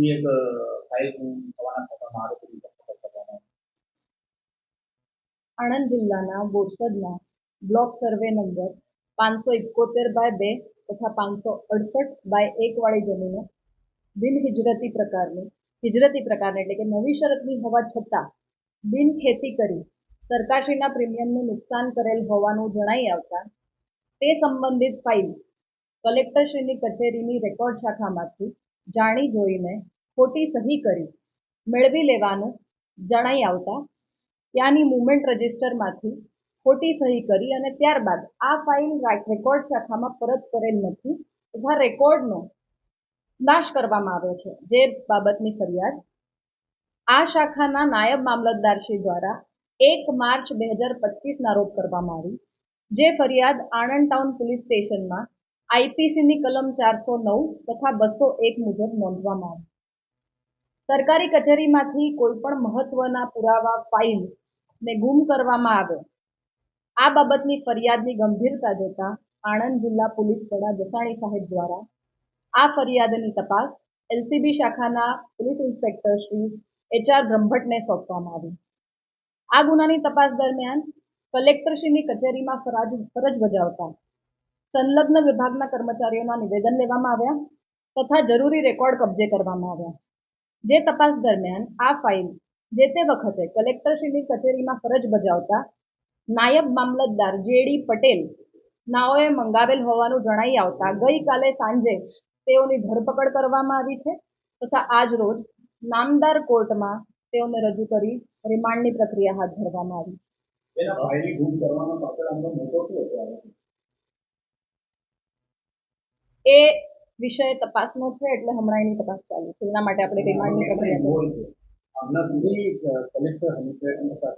ની એક ફાઇલ થવાના થવામાં આરોપીની ધરપકડ કરવામાં. આણંદ જિલ્લાના બોરસદના બ્લોક સર્વે નંબર પાંચસો ઇકોતેર બાય બે તથા પાંચસો અડસઠ બાય એકવાળી જમીનો બિન હિજરતી પ્રકારની હિજરતી પ્રકારની એટલે કે નવી શરતની હોવા છતાં બિન ખેતી કરી સરકારશ્રીના પ્રીમિયમનું નુકસાન કરેલ હોવાનું જણાઈ આવતા તે સંબંધિત ફાઇલ કલેક્ટરશ્રીની કચેરીની રેકોર્ડ શાખામાંથી જાણી જોઈને ખોટી સહી કરી. મેળવી લેવાનું જણાઈ આવતા ત્યાંની મુવમેન્ટ રજિસ્ટરમાંથી ખોટી સહી કરી અને ત્યારબાદ આ ફાઇલ રેકોર્ડ શાખામાં પરત કરેલ નથી. તથા રેકોર્ડનો નાશ કરવામાં આવ્યો છે. જે બાબતની ફરિયાદ આ શાખાના નાયબ મામલતદારશ્રી દ્વારા એક માર્ચ બે હજાર પચીસના રોજ કરવામાં આવી. જે ફરિયાદ આણંદ ટાઉન પોલીસ સ્ટેશનમાં આઈપીસીની કલમ ચારસો નવ તથા બસો એક મુજબ નોંધવામાં આવે. સરકારી કચેરીમાંથી કોઈ પણ મહત્વના પુરાવા ફાઇલ ને ગુમ કરવામાં આવે. આ બાબતની ફરિયાદની ગંભીરતા જોતા આણંદ જિલ્લા પોલીસ વડા જસાણી સાહેબ દ્વારા આ ફરિયાદની તપાસ એલસીબી શાખાના પોલીસ ઇન્સ્પેક્ટર શ્રી એચઆર બ્રહ્મભટ્ટને સોંપવામાં આવી. આ ગુનાની તપાસ દરમિયાન કલેક્ટરશ્રીની કચેરીમાં ફરજ બજાવતા સંલગ્ન વિભાગના કર્મચારીઓના નિવેદન લેવામાં આવ્યા તથા જરૂરી રેકોર્ડ કબજે કરવામાં આવ્યા. જે તપાસ દરમિયાન આ ફાઇલ જે તે વખતે કલેક્ટરશ્રીની કચેરીમાં ફરજ બજાવતા નાયબ મામલતદાર જેડી પટેલ નાઓએ મંગાવેલ હોવાનું જણાઈ આવતા ગઈકાલે સાંજે તેઓની ધરપકડ કરવામાં આવી છે તથા આજ રોજ નામદાર કોર્ટમાં તેઓને રજૂ કરી રિમાન્ડની પ્રક્રિયા હાથ ધરવામાં આવી એના એ વિષય તપાસનો છે એટલે હમણાં એની તપાસ ચાલુ છે એના માટે આપણે રિમાન્ડની પ્રક્રિયા છે. સુધી કલેક્ટર